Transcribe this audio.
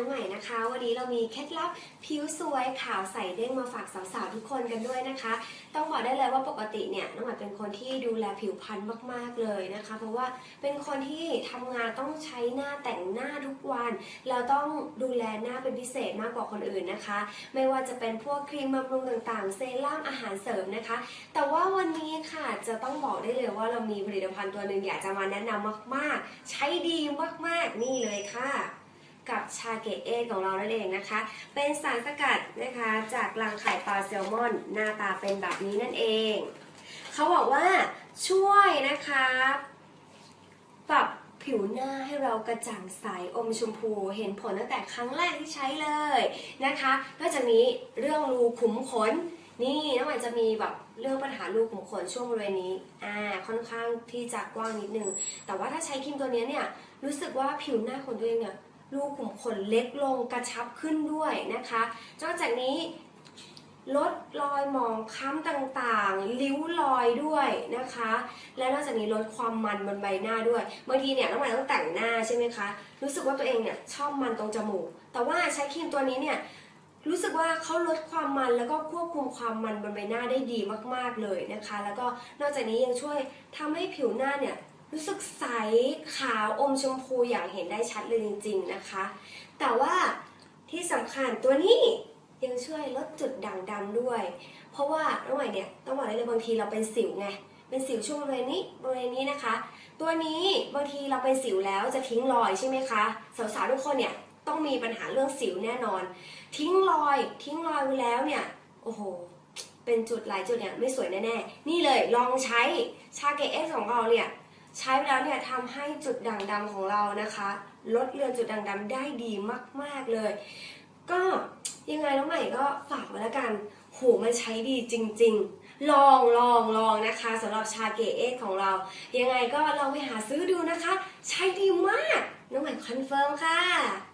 น้องใหม่นะคะ วันนี้เรามีเคล็ดลับผิวสวยขาวใสเด้งมาฝากสาวๆทุกคนกันด้วยนะคะ ต้องบอกได้เลยว่าปกติเนี่ยน้องใหม่เป็นคนที่ดูแลผิวพรรณมากๆเลยนะคะ เพราะว่าเป็นคนที่ทำงานต้องใช้หน้าแต่งหน้าทุกวัน เราต้องดูแลหน้าเป็นพิเศษมากกว่าคนอื่นนะคะ ไม่ว่าจะเป็นพวกครีมบำรุงต่างๆ เซรั่มอาหารเสริมนะคะ แต่ว่าวันนี้ค่ะจะต้องบอกได้เลยว่าเรามีผลิตภัณฑ์ตัวหนึ่งอยากจะมาแนะนำมาก ๆ ใช้ดีมากๆนี่เลยค่ะ กับชาเกตเอทของเรานั่นเองนะคะ เป็นสารสกัดนะคะ จากรังไข่ปลาแซลมอน หน้าตาเป็นแบบนี้นั่นเอง เขาบอกว่าช่วยนะคะปรับผิวหน้าให้เรากระจ่างใสอมชมพูเห็นผลตั้งแต่ครั้งแรกที่ใช้เลยนะคะนอกจากนี้เรื่องรูขุมขนนี่น้องใหม่จะมีแบบเรื่องปัญหารูขุมขนช่วงบริเวณนี้อ่าค่อนข้างที่จะกว้างนิดนึง แต่ว่าถ้าใช้ครีมตัวนี้เนี่ยรู้สึกว่าผิวหน้าของตัวเองเนี่ย รูขุมขนเล็กลงกระชับขึ้นด้วยนะคะ นอกจากนี้ลดรอยหมองคล้ำต่างๆ ริ้วรอยด้วยนะคะ และนอกจากนี้ลดความมันบนใบหน้าด้วยบางทีเนี่ยน้องใหม่ต้องแต่งหน้าใช่ไหมคะ รู้สึกว่าตัวเองเนี่ยชอบมันตรงจมูก แต่ว่าใช้ครีมตัวนี้เนี่ยรู้สึกว่าเขาลดความมันแล้วก็ควบคุมความมันบนใบหน้าได้ดีมากๆเลยนะคะ แล้วก็นอกจากนี้ยังช่วยทำให้ผิวหน้าเนี่ย รู้สึกใสขาวอมชมพูอย่างเห็นได้ชัดเลยจริง ๆนะคะ แต่ว่าที่สำคัญตัวนี้ยังช่วยลดจุดด่างดำด้วย เพราะว่าน้องใหม่เนี่ยต้องบอกเลยบางทีเราเป็นสิวไงเป็นสิวช่วงบริเวณนี้บริเวณนี้นะคะ ตัวนี้บางทีเราเป็นสิวแล้วจะทิ้งรอยใช่ไหมคะสาวๆทุกคนเนี่ยต้องมีปัญหาเรื่องสิวแน่นอน ทิ้งรอย ทิ้งรอยไว้แล้วเนี่ยโอ้โหเป็นจุดหลายจุดเนี่ยไม่สวยแน่ๆนี่เลยลองใช้ชาเกเอสของเราเนี่ย ใช้ไปแล้วเนี่ยทำให้จุดด่างดำของเรานะคะ ลดเลือนจุดด่างดำได้ดีมาก ๆ เลย ก็ยังไงน้องใหม่ก็ฝากไว้แล้วกันโหมันใช้ดีจริง ๆ ลองลองลองนะคะสำหรับชาเกเอ็กของเรา ยังไงก็ลองไปหาซื้อดูนะคะ ใช้ดีมาก น้องใหม่คอนเฟิร์มค่ะ